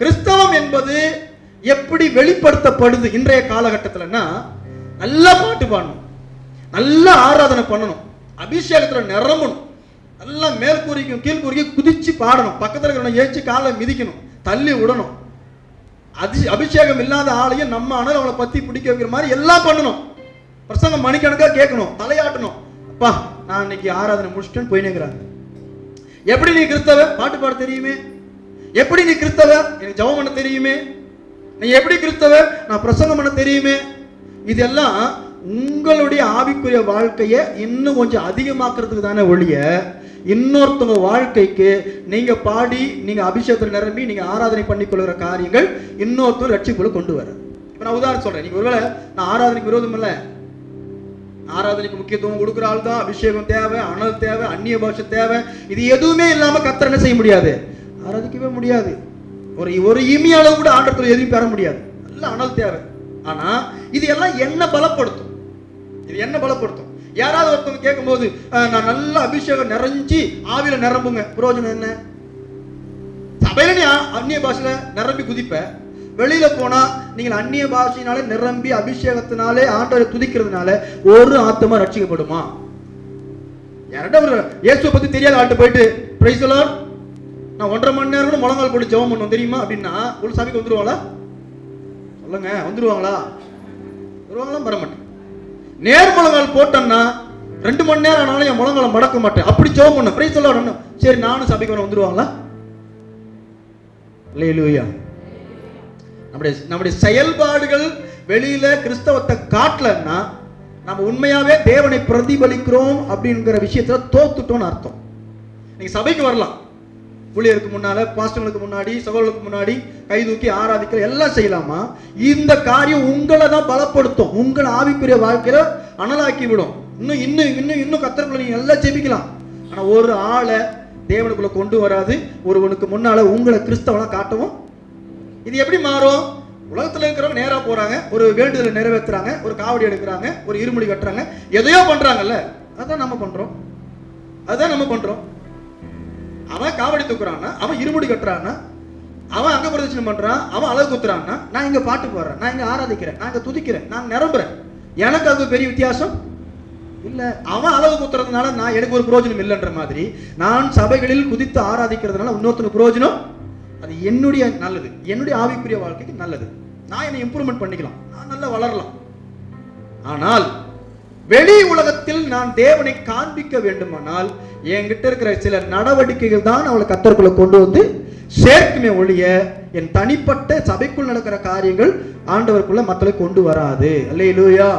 கிறிஸ்தவம் என்பது எப்படி வெளிப்படுத்தப்படுது இன்றைய காலகட்டத்தில்னா நல்லா பாட்டு பாடணும். நல்லா ஆராதனை பண்ணணும். அபிஷேகத்தில் நிரம்பணும். நல்லா மேற்கூறிக்கும் கீழ்கூறிக்கும் குதிச்சு பாடணும். பக்கத்தில் இருக்கிறவங்க ஏச்சு காலை மிதிக்கணும். தள்ளி விடணும். அதி அபிஷேகம் இல்லாத ஆளையும் நம்ம ஆனால் அவளை பற்றி பிடிக்க வைக்கிற மாதிரி எல்லாம் பண்ணணும். பிரசங்கம் மணிக்கணக்காக கேட்கணும். தலையாட்டணும். அப்பா நான் இன்னைக்கு ஆராதனை முடிச்சிட்டேன்னு போயினேங்கிறாங்க எப்படி நீ கிறிஸ்தவ? பாட்டு பாட தெரியுமே? எப்படி நீ கிறிஸ்தவ? எனக்கு ஜபம் பண்ண தெரியுமே? நீ எப்படி கிறிஸ்தவ? நான் பிரசங்கம் பண்ண தெரியுமே? இதெல்லாம் உங்களுடைய ஆவிக்குரிய வாழ்க்கையை இன்னும் கொஞ்சம் அதிகமாக்குறதுக்கு தானே ஒழிய இன்னொருத்தவங்க வாழ்க்கைக்கு நீங்க பாடி நீங்க அபிஷேகத்தில் நிரம்பி நீங்க ஆராதனை பண்ணிக்கொள்கிற காரியங்கள் இன்னொருத்தர் ரட்சிப்புல கொண்டு வர. இப்ப நான் உதாரணம் சொல்றேன். நீங்க ஒருவேளை நான் ஆராதனைக்கு விரோதம் இல்லை. ஆராதனைக்கு முக்கியத்துவம் கொடுக்குற ஆள் தான் அபிஷேகம் தேவை அனல் தேவை அந்நிய பாஷை தேவை. இது எதுவுமே இல்லாம கத்தர் என்ன செய்ய முடியாது? ஆராதிக்கவே முடியாது. ஒரு ஒரு இமி அளவு கூட ஆண்டத்தில் எதுவும் பெற முடியாது. நல்ல அனல் தேவை ஆனா இது எல்லாம் என்ன பலப்படுத்தும். இது என்ன பலப்படுத்தும். யாராவது ஒருத்தவங்க கேட்கும்போது நான் நல்ல அபிஷேகம் நிறைஞ்சி ஆவியில நிரம்புங்க. பிரயோஜனம் என்ன? சபையில நீ அந்நிய பாஷையில நிரம்பி குதிப்ப. வெளியில போனா நீங்கள் அந்நிய பாஷையினாலே நிரம்பி அபிஷேகத்தினாலே ஆண்டவரை துதிக்கிறதுனால ஒரு ஆத்மா ரட்சிக்கப்படுமா? யார்கிட்ட ஒரு இயேசுவை பத்தி தெரியாத ஆட்டு போயிட்டு பிரைஸ் நான் ஒன்றரை மணி நேரம் கூட முழங்கால் போட்டு ஜெபம் பண்ணுவோம் தெரியுமா? அப்படின்னா ஒரு சாமிக்கு வந்துருவாங்களா சொல்லுங்க வந்துருவாங்களா? வருவாங்களா வர மாட்டேன். நேர் முழங்கால் போட்டேன்னா ரெண்டு மணி நேரம் ஆனாலும் என் முழங்கால மடக்க மாட்டேன். அப்படி ஜெபம் பண்ண பிரைஸ் சொல்ல சரி நானும் சபைக்கு வர வந்துருவாங்களா? இல்லையா நம்முடைய நம்முடைய செயல்பாடுகள் வெளியில கிறிஸ்தவத்தை காட்டலன்னா நம்ம உண்மையாவே தேவனை பிரதிபலிக்கிறோம் அப்படிங்கிற விஷயத்துல தோத்துட்டோம்னு அர்த்தம். நீங்க சபைக்கு வரலாம். ஊழியருக்கு முன்னால பாஸ்டர்களுக்கு முன்னாடி சகோதரர்களுக்கு முன்னாடி கை தூக்கி ஆராதிக்கிற எல்லாம் செய்யலாமா? இந்த காரியம் உங்களை தான் பலப்படுத்தும். உங்களை ஆவிக்குரிய வாழ்க்கையில அனலாக்கி விடும். இன்னும் இன்னும் இன்னும் இன்னும் கத்தருக்குள்ள நீங்க எல்லாம் ஜெபிக்கலாம். ஆனா ஒரு ஆளை தேவனுக்குள்ள கொண்டு வராது. ஒருவனுக்கு முன்னால உங்களை கிறிஸ்தவனா காட்டவும். இது எப்படி மாறும்? உலகத்துல இருக்கிறவங்க நேரா போறாங்க ஒரு வேண்டுதலை நிறைவேற்றுறாங்க ஒரு காவடி எடுக்கிறாங்க ஒரு இருமொழி கட்டுறாங்க. எதையோ பண்றாங்கல்ல அதான் நம்ம பண்றோம். அதான் நம்ம பண்றோம். அவன் காவடி தூக்குறான்னா அவன் இருமுடி கட்டுறான்னா அவன் அங்க பிரதட்சணம் பண்றான் அவன் அழகு குத்துறான்னா நான் இங்க பாட்டுக்கு போடுறேன் நான் இங்க ஆராதிக்கிறேன் நான் இங்க துதிக்கிறேன் நான் நிரம்புறேன். எனக்கு அது பெரிய வித்தியாசம்? இல்ல அவன் அளவு குத்துறதுனால நான் எனக்கு ஒரு பிரயோஜனம் இல்லைன்ற மாதிரி நான் சபைகளில் குதித்து ஆராதிக்கிறதுனால இன்னொருத்தனுக்கு பிரயோஜனம் அது என்னுடைய நல்லது என்னுடைய ஆவிக்குரிய வாழ்க்கைக்கு நல்லது. நான் என்னை இம்ப்ரூவ்மெண்ட் பண்ணிக்கலாம் நான் நல்லா வளரலாம். ஆனால் வெளி உலகத்தை நான் தேவனை காண்பிக்க வேண்டுமானால் என்கிட்ட இருக்கிற சில நடவடிக்கைகள் தான் அவளை கத்தருக்குள்ள கொண்டு வந்து சேர்க்குமே ஒழிய என் தனிப்பட்ட சபைக்குள் நடக்கிற காரியங்கள் ஆண்டவருக்குள்ள மக்களை கொண்டு வராது. அல்லேலூயா.